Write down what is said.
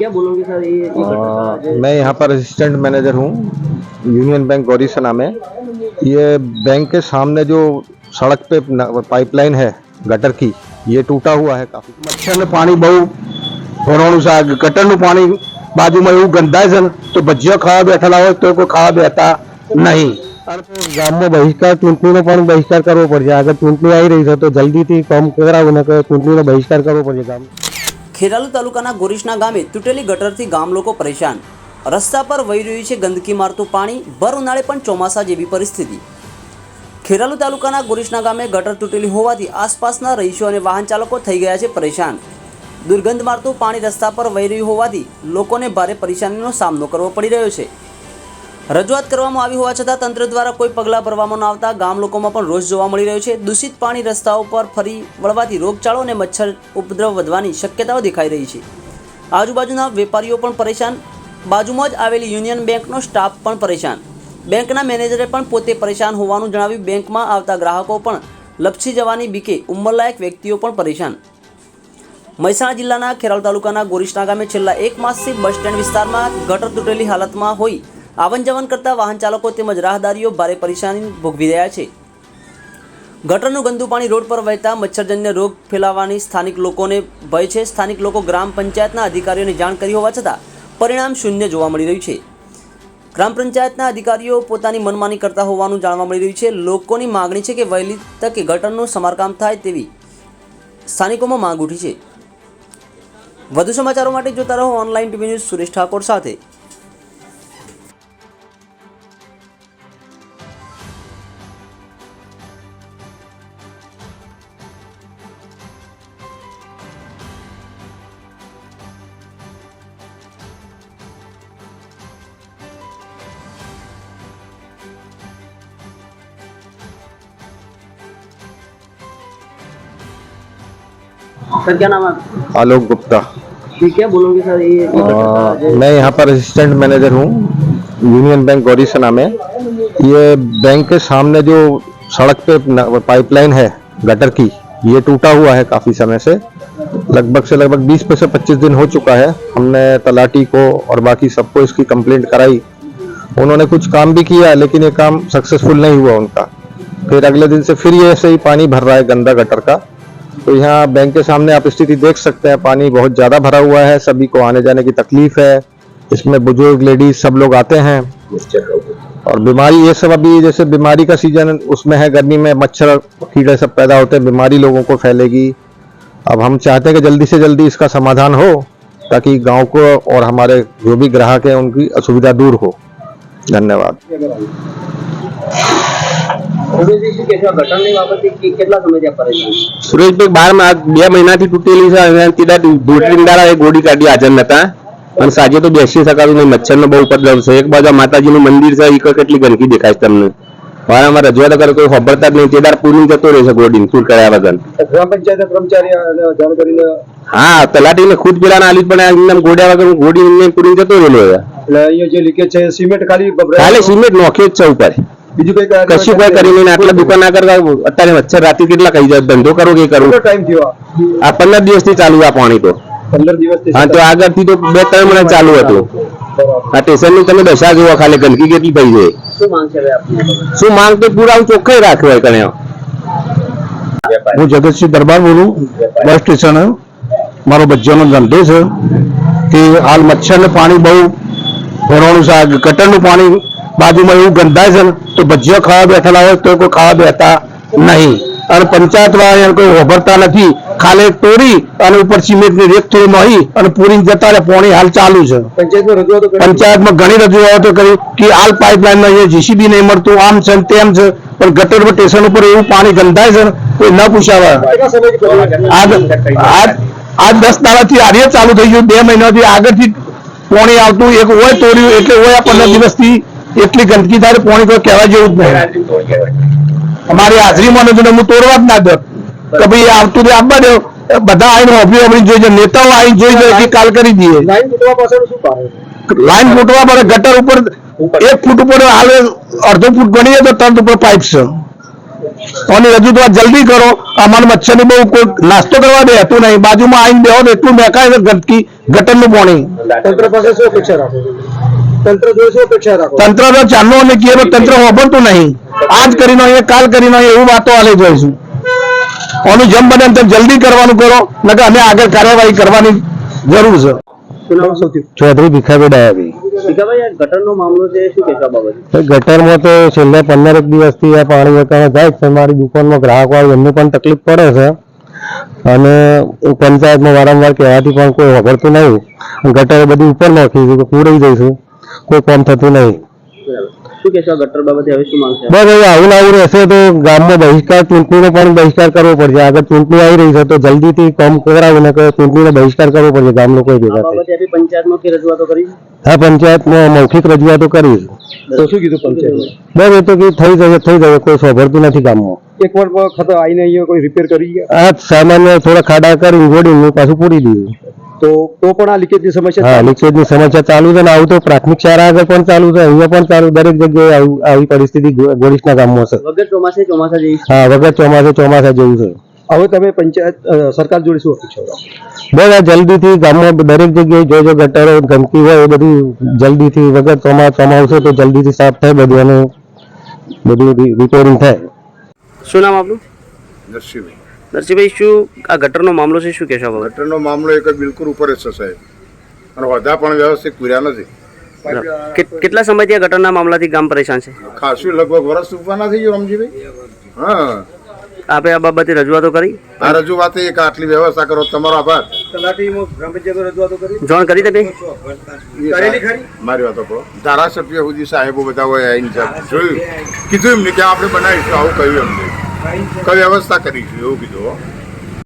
जी क्या बोलोगे सर ये ये घटना अ, जो- मैं यहाँ पर असिस्टेंट मैनेजर हूँ यूनियन बैंक गौरीसना में ये बैंक के सामने जो सड़क पे न- पाइपलाइन है गटर की ये टूटा हुआ है काफी મચ્છરને પાણી બહુ ભરવાનું છે આ ગટરનું પાણી બાજુમાં એવું ગંધાય છે ને તો ભજીયા ખાવા બેઠેલા હોય તો કોઈ ખાવા બેઠા નહીં ગામમાં બહિષ્કાર ચૂંટણીનો પણ બહિષ્કાર કરવો પડશે આગળ ચૂંટણી આવી રહી છે તો જલ્દીથી કામ કરાવું ને ચૂંટણીનો બહિષ્કાર કરવો પડશે ગામ ખેરાલુ તાલુકાના ગોરીશના ગામે તૂટેલી ગટરથી ગામ લોકો પરેશાન. રસ્તા પર વહી રહ્યું છે ગંદકી મારતું પાણી, ભર ઉનાળે પણ ચોમાસા જેવી પરિસ્થિતિ. ખેરાલુ તાલુકાના ગોરીશના ગામે ગટર તૂટેલી હોવાથી આસપાસના રહીશો અને વાહન ચાલકો થઈ ગયા છે પરેશાન. દુર્ગંધ મારતું પાણી રસ્તા પર વહી રહ્યું હોવાથી લોકોને ભારે પરેશાનીનો સામનો કરવો પડી રહ્યો છે. રજૂઆત કરવામાં આવી હોવા છતાં તંત્ર દ્વારા કોઈ પગલાં ભરવામાં ન આવતા ગામ લોકોમાં પણ રોષ જોવા મળી રહ્યો છે. દૂષિત પાણી રસ્તાઓ પર ફરી વળવાથી રોગચાળો અને મચ્છર ઉપદ્રવ વધવાની શક્યતાઓ દેખાઈ રહી છે. આજુબાજુના વેપારીઓ પણ પરેશાન. બાજુમાં જ આવેલી યુનિયન બેંકનો સ્ટાફ પણ પરેશાન. બેંકના મેનેજરે પણ પોતે પરેશાન હોવાનું જણાવી બેંકમાં આવતા ગ્રાહકો પણ લપસી જવાની બીકે ઉંમરલાયક વ્યક્તિઓ પણ પરેશાન. મહેસાણા જિલ્લાના ખેરાલ તાલુકાના ગોરીશના ગામે છેલ્લા એક માસથી બસ સ્ટેન્ડ વિસ્તારમાં ગટર તૂટેલી હાલતમાં હોઈ આવન જવન કરતા વાહન ચાલકો તેમજ રાહદારીઓ ભારે પરેશાની ભોગવી રહ્યા છે. ગટરનું ગંદુ પાણી રોડ પર વહેતા મચ્છરજન્ય રોગ ફેલાવાની સ્થાનિક લોકોને ભય છે. સ્થાનિક લોકો ગ્રામ પંચાયતના અધિકારીઓને જાણ કરી હોવા છતાં પરિણામ શૂન્ય જોવા મળી રહ્યું છે. ગ્રામ પંચાયતના અધિકારીઓ પોતાની મનમાની કરતા હોવાનું જાણવા મળી રહ્યું છે. લોકોની માગણી છે કે વહેલી તકે ગટરનું સમારકામ થાય તેવી સ્થાનિકોમાં માંગ ઉઠી છે. વધુ સમાચારો માટે જોતા રહો online TV news Suresh Thakor સાથે. सर क्या नाम है आलोक गुप्ता। जी क्या बोलोगे सर ये मैं यहाँ पर असिस्टेंट मैनेजर हूँ यूनियन बैंक गौरीसना में ये बैंक के सामने जो सड़क पे पाइपलाइन है गटर की ये टूटा हुआ है काफ़ी समय से। लगभग से लगभग 20 पे से 25 दिन हो चुका है। हमने तलाटी को और बाकी सबको इसकी कंप्लेंट कराई। उन्होंने कुछ काम भी किया लेकिन ये काम सक्सेसफुल नहीं हुआ उनका। फिर अगले दिन से फिर ये ऐसे ही पानी भर रहा है गंदा गटर का। तो यहाँ बैंक के सामने आप स्थिति देख सकते हैं, पानी बहुत ज़्यादा भरा हुआ है, सभी को आने जाने की तकलीफ़ है। इसमें बुज़ुर्ग, लेडीज़ सब लोग आते हैं। और बीमारी, ये सब अभी जैसे बीमारी का सीज़न, उसमें है गर्मी में मच्छर कीड़े सब पैदा होते हैं, बीमारी लोगों को फैलेगी। अब हम चाहते हैं कि जल्दी से जल्दी इसका समाधान हो, ताकि गाँव को और हमारे जो भी ग्राहक हैं, उनकी असुविधा दूर हो। धन्यवाद। સુરેશજી, શું કહેશો? આ ઘટનાની બાબતે કેટલા સમયથી પરેશાન સુરેશભાઈ બાર બે મહિનાથી તૂટેલી છે અને તીડા દોટીંદારા એ ગોળી કાઢી હાજર નતા. અને સાંજે તો બેસી શકાતું નહીં. મચ્છરનો બહુ ઉપદ્રવ છે. એક બાજુ માતાજી માતાજીનું મંદિર છે એક કેટલી ગંદકી દેખાય છે તમને? વારંવાર રજૂઆત કરે કોઈ ખબરતા જ નહીં. તેદાર પૂરી જતો રહે છે ગોળી ફૂલ કર્યા વગર. ગ્રામ પંચાયત કર્મચારી હા તલાટીને ખુદ પેલા આલી પણ એકદમ ગોડ્યા વગર ગોડી પૂરી જતો રહેલો એટલે અહીંયા જે લીકેજ છે સિમેન્ટ ખાલી ખાલી સિમેન્ટ નોખે જ છે ઉપર. બીજું કઈ કશું કોઈ કરી આટલા દુકાન આગળ અત્યારે મચ્છર રાતે કેટલા કહી જાય? ધંધો કરો કે કરો? ટાઈમ થયો આ? પંદર દિવસથી ચાલુ આ પાણી તો. પંદર દિવસ હા તો આગળથી તો બે ત્રણ મહિના ચાલુ હતું. આ સ્ટેશનની તમે દશા જોવા ખાલી ગંદકી કેટલી થઈ છે. શું માંગ છે હવે આપની? શું માંગ તો પૂરા ચોખ્ખો રાખ્યો હોય કણે હું જગતસિંહ દરબાર બોલું. બસ સ્ટેશન મારો ભજીયાનો ધંધો છે કે હાલ મચ્છરને પાણી બહુ ભરવાનું છે. કટરનું પાણી બાજુમાં એવું ગંધાય છે ને તો ભજીયા ખાવા બેઠેલા હોય તો કોઈ ખાવા બેઠા નહીં. અને પંચાયત વાળા કોઈ વભરતા નથી. ખાલી તોડી અને ઉપર સિમેન્ટની રેત થોડી નહીં અને પૂરી જતા રહે. પાણી હાલ ચાલુ છે. પંચાયતમાં ઘણી રજૂઆતો કરી કે હાલ પાઇપલાઇનમાં અહીંયા જીસીબી નહીં મળતું આમ છે તેમ છે. પણ ગટર સ્ટેશન ઉપર એવું પાણી ગંધાય છે કોઈ ન પૂછાવા. કેટલા આજ દસ આજ દસ દાડાથી આર્ય ચાલુ થઈ ગયું. બે મહિનાથી આગળથી પોણી આવતું. એક હોય તોડ્યું એટલે હોય આ પંદર દિવસથી એટલી ગંદકી થાય તો કોઈ કહેવા જેવું જ નહીં. અમારી હાજરીમાં નથી હું તોડવા જ ના દો કે ભાઈ આવતું રે આપવા દો બધા આવીને ઓફિસ ઓફિસ જોઈ જાય. નેતાઓ આવીને જોઈ જાય કે કાલ કરી દઈએ. લાઈન ફૂટવા પડે ગટર ઉપર એક ફૂટ ઉપર હાલે અડધો ફૂટ ગણીએ તો તરત ઉપર પાઇપ છે. આની રજૂઆત જલ્દી કરો. અમારે મચ્છરની બહુ કોઈ નાસ્તો કરવા દે હતું નહીં. બાજુમાં આવીને બેહો એટલું મેકાય ગટકી ગટરનું પાણી. તંત્ર પાસે શું અપેક્ષા રાખો તંત્ર જોડે શું અપેક્ષા રાખો. તંત્ર તો ચાલુ અમે કીએ તો તંત્ર વાપરતું નહીં. આજ કરીને આવીએ કાલ કરીને એવું વાતો આલે જોઈશું આનું જેમ બને તેમ જલ્દી કરવાનું કરો નકર અમે આગળ કાર્યવાહી કરવાની જરૂર છે. ચૌધરી ભીખાભાઈ ડાયાભાઈ ગટરનો મામલો છે શું કહેશો આ ગટરમાં તો છેલ્લા પંદર એક દિવસથી આ પાણી વટાણે જાય છે. મારી દુકાનમાં ગ્રાહકો એમને પણ તકલીફ પડે છે. અને પંચાયતમાં વારંવાર કહેવાથી પણ કોઈ વગરતું નહીં. ગટર બધી ઉપર નાખી પૂરી જઈશું કોઈ કામ થતું નહીં. શું કહેશો આ ગટર બાબતે હવે શું માંગ છે? બસ હવે આવું આવું રહેશે તો ગામમાં બહિષ્કાર ચૂંટણીનો પણ બહિષ્કાર કરવો પડશે. આગળ ચૂંટણી આવી રહી છે તો જલ્દીથી કામ કરાવીને કે ચૂંટણીનો બહિષ્કાર કરવો પડશે ગામ લોકો ભેગા આપી પંચાયતમાં રજૂઆતો કરી? મૌખિક રજૂઆતો કરીશ તો શું કીધું પંચાયત બસ એ તો કે થઈ જશે થઈ જશે કોઈ સોભરતું નથી ગામમાં. એક વાર વખત આવીને અહીંયા કોઈ રિપેર કરી ગયા? આ સામાન્ય થોડા ખાડા કરી ગોળીને પાછું પૂરી દીધું. તો તો પણ આ લીકેજની સમસ્યા હા લીકેજની સમસ્યા ચાલુ છે ને આવું તો પ્રાથમિક શાળા આગળ પણ ચાલુ છે અહીંયા પણ ચાલુ દરેક જગ્યાએ આવું- આવી પરિસ્થિતિ ગો- ગોળીસના ગામમાં છે. વગર ચોમાસે ચોમાસા જેવી હા વગર ચોમાસે ચોમાસા જેવું છે. હવે તમે પંચાયત સરકાર જોડે શું અપેક્ષા બસ આ જલ્દીથી ગામમાં દરેક જગ્યાએ જો જો ગટરો ગંદકી હોય એ બધું જલ્દીથી વગર ચોમા ચોમાસું તો જલ્દીથી સાફ થાય બધું અને બધું રિપેરિંગ થાય. શું નામ આપનું? નરસિંહભાઈ નરસિંહભાઈ શું આ ગટરનો મામલો છે? શું કહેશો આ ગટરનો મામલો એક બિલકુલ ઉપર જ છે સાહેબ. અને હોદ્દા પણ વ્યવસ્થિત પૂર્યા નથી. કેટલા સમયથી આ ગટરના મામલાથી ગામ પરેશાન છે? ખાસું લગભગ વરસ ઉપરના થઈ ગયું રમજીભાઈ? હા. આપે આ બાબતે રજૂઆતો કરી? આ રજૂઆત એક આટલી વ્યવસ્થા કરો તમારો આભાર. જોણ કરી તમે? મારી વાતો કહો ધારાસભ્ય સુધી સાહેબો બધા હોય આવીને જોયું? કીધું એમને કે આપણે બનાવીશું આવું કહ્યું એમને. કઈ વ્યવસ્થા કરીશું એવું કીધું.